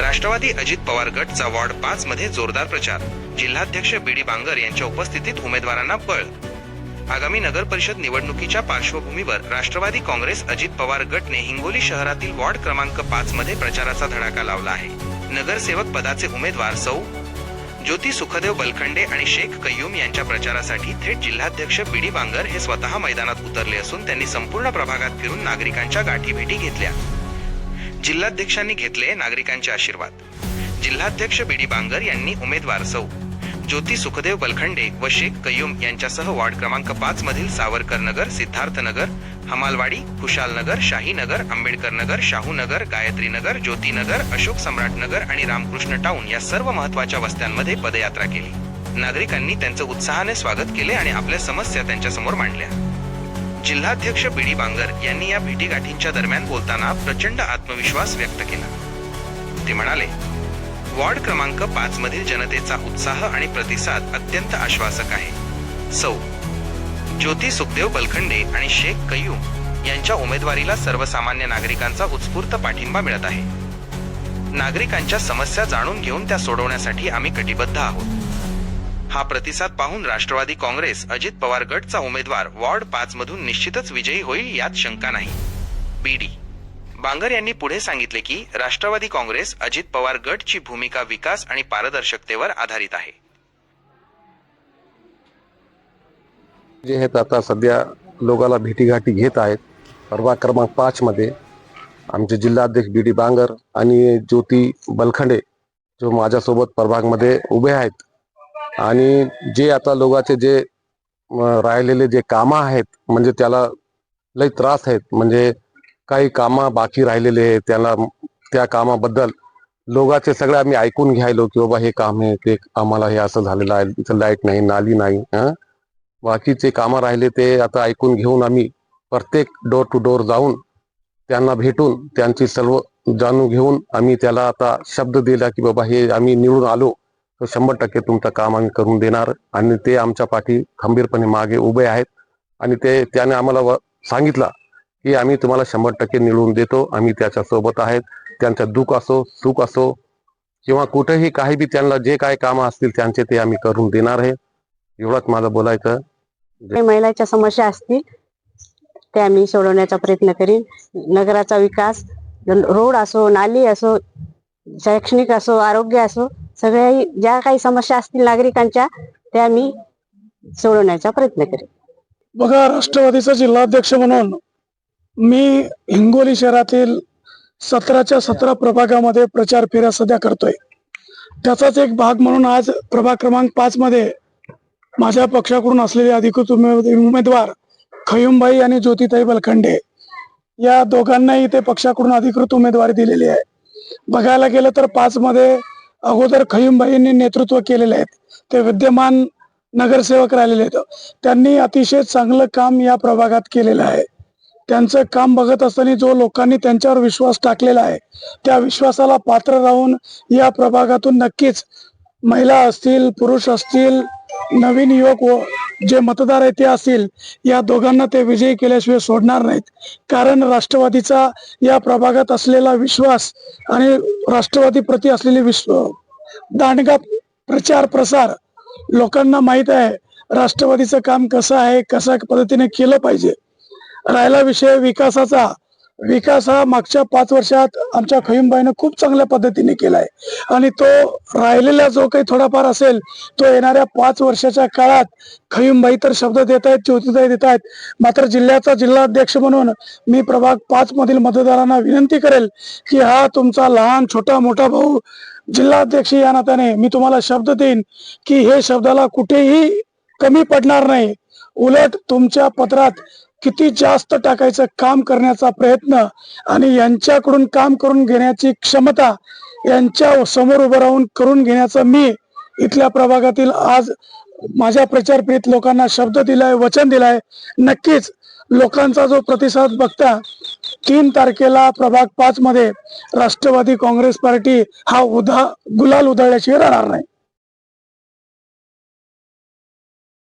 राष्ट्रवादी अजित पवार गटचा वॉर्ड पाच मध्ये जोरदार प्रचार. जिल्हाध्यक्ष बीडी बांगर यांच्या उपस्थितीत उमेदवारांना बळ. आगामी नगर परिषद निवडणुकीच्या पार्श्वभूमीवर राष्ट्रवादी काँग्रेस अजित पवार गटने हिंगोली शहरातील वॉर्ड क्रमांक पाच मध्ये प्रचाराचा धडाका लावला आहे. नगरसेवक पदाचे उमेदवार सौ. ज्योती सुखदेव बलखंडे आणि शेख कय्यूम यांच्या प्रचारासाठी थेट जिल्हाध्यक्ष बीडी बांगर हे स्वतः मैदानात उतरले असून त्यांनी संपूर्ण प्रभागात फिरून नागरिकांच्या गाठीभेटी घेतल्या. जिल्हाध्यक्षांनी घेतले नागरिकांचे आशीर्वाद. जिल्हाध्यक्ष बीडी बांगर यांनी उमेदवार सौ. ज्योती सुखदेव बलखंडे व शेख कय्यूम यांच्यासह वॉर्ड क्रमांक पाच मधील सावरकर नगर सिद्धार्थ नगर हमालवाडी खुशाल नगर शाही नगर आंबेडकर नगर शाहू नगर गायत्री नगर ज्योती नगर अशोक सम्राट नगर आणि रामकृष्ण टाऊन या सर्व महत्त्वाच्या वस्त्यांमध्ये पदयात्रा केली. नागरिकांनी त्यांचं उत्साहाने स्वागत केले आणि आपल्या समस्या त्यांच्यासमोर मांडल्या. जिल्हाध्यक्ष बीडी बांगर यांनी या भेटीगाठींच्या दरम्यान बोलताना प्रचंड आत्मविश्वास व्यक्त केला. ते म्हणाले वॉर्ड क्रमांक पाच मधील जनतेचा उत्साह आणि प्रतिसाद अत्यंत आश्वासक आहे. सौ. ज्योती सुखदेव बलखंडे आणि शेख कय्यूम यांच्या उमेदवारीला सर्वसामान्य नागरिकांचा उत्स्फूर्त पाठिंबा मिळत आहे. नागरिकांच्या समस्या जाणून घेऊन त्या सोडवण्यासाठी आम्ही कटिबद्ध आहोत. हा प्रतिसाद पाहून राष्ट्रवादी काँग्रेस अजित पवार गटचा उमेदवार वॉर्ड पाच मधून निश्चितच विजयी होईल यात शंका नाही. बीडी बांगर यांनी पुढे सांगितले की राष्ट्रवादी काँग्रेस अजित पवार गटची भूमिका विकास आणि पारदर्शकतेवर आधारित आहे. जे आहेत आता सध्या लोकाला भेटीगाठी घेत आहेत परवा क्रमांक पाच मध्ये आमचे जिल्हाध्यक्ष बी डी बांगर आणि ज्योती बलखंडे जो माझ्यासोबत प्रभागमध्ये उभे आहेत आणि जे आता लोकांचे जे राहिलेले जे कामं आहेत म्हणजे त्याला लई त्रास आहेत. म्हणजे काही कामं बाकी राहिलेले आहेत त्याला त्या कामाबद्दल लोकांचे सगळे आम्ही ऐकून घ्यायलो की बाबा हे काम आहे ते आम्हाला हे असं झालेलं आहे इथं लाइट नाही नाली नाही बाकीचे कामं राहिले ते आता ऐकून घेऊन आम्ही प्रत्येक डोर टू डोर जाऊन त्यांना भेटून त्यांची सर्व जाणून घेऊन आम्ही त्याला आता शब्द दिला की बाबा हे आम्ही निवडून आलो. तर शंभर टक्के तुमचं काम आम्ही करून देणार. आणि ते आमच्या पाठी खंबीरपणे मागे उभे आहेत. आणि ते त्याने आम्हाला व- सांगितलं की आम्ही तुम्हाला शंभर टक्के निवडून देतो. आम्ही त्याच्या सोबत आहेत. त्यांचं दुःख असो सुख असो किंवा कुठेही काही बी त्यांना जे काय कामं असतील त्यांचे ते आम्ही करून देणार आहे. एवढंच माझं बोलायचं. काही महिलांच्या समस्या असतील ते आम्ही सोडवण्याचा प्रयत्न करीन. नगराचा विकास रोड असो नाली असो शैक्षणिक असो आरोग्य असो सगळ्या ज्या काही समस्या असतील नागरिकांच्या त्या मी सोडवण्याचा प्रयत्न करेन. बघा राष्ट्रवादीचा जिल्हाध्यक्ष म्हणून मी हिंगोली शहरातील सतराच्या सतरा प्रभागामध्ये प्रचार फेऱ्या सध्या करतोय. त्याचाच एक भाग म्हणून आज प्रभाग क्रमांक पाच मध्ये माझ्या पक्षाकडून असलेले अधिकृत उमेदवार खयुमबाई आणि ज्योतिताई बलखंडे या दोघांनाही ते पक्षाकडून अधिकृत उमेदवारी दिलेली आहे. बघायला गेलं तर पाच मध्ये अगोदर खयुमबाईंनी नेतृत्व केलेले आहेत. ते विद्यमान नगरसेवक राहिलेले आहेत. त्यांनी अतिशय चांगलं काम या प्रभागात केलेलं आहे. त्यांचं काम बघत असताना जो लोकांनी त्यांच्यावर विश्वास टाकलेला आहे त्या विश्वासाला पात्र राहून या प्रभागातून नक्कीच महिला असतील पुरुष असतील नवीन युवक व जे मतदार आहेत ते असतील या दोघांना ते विजयी केल्याशिवाय सोडणार नाहीत. कारण राष्ट्रवादीचा या प्रभागात असलेला विश्वास आणि राष्ट्रवादी प्रति असलेली विश्व दांडगा प्रचार प्रसार लोकांना माहीत आहे राष्ट्रवादीचं काम कसं आहे कशा पद्धतीने केलं पाहिजे. राहिला विषय विकासाचा विकास हा मागच्या पाच वर्षात आमच्या खयुमबाईनं खूप चांगल्या पद्धतीने केलाय. आणि तो राहिलेला जो काही थोडाफार असेल तो येणाऱ्या पाच वर्षाच्या काळात खयुमबाई तर शब्द देत आहेत ज्योतिताई देत आहेत. मात्र जिल्ह्याचा जिल्हाध्यक्ष म्हणून मी प्रभाग पाच मधील मतदारांना विनंती करेल की हा तुमचा लहान छोटा मोठा भाऊ जिल्हाध्यक्ष या नात्याने मी तुम्हाला शब्द देईन की हे शब्दाला कुठेही कमी पडणार नाही. उलट तुमच्या पत्रात किती जास्त टाकायचं काम करण्याचा प्रयत्न आणि यांच्याकडून काम करून घेण्याची क्षमता यांच्या समोर उभं राहून करून घेण्याचं मी इथल्या प्रभागातील आज माझ्या प्रचार फेरीत लोकांना शब्द दिलाय वचन दिलाय. नक्कीच लोकांचा जो प्रतिसाद बघता तीन तारखेला प्रभाग पाच मध्ये राष्ट्रवादी काँग्रेस पार्टी हा उदा गुलाल उधळल्याशिवाय राहणार नाही.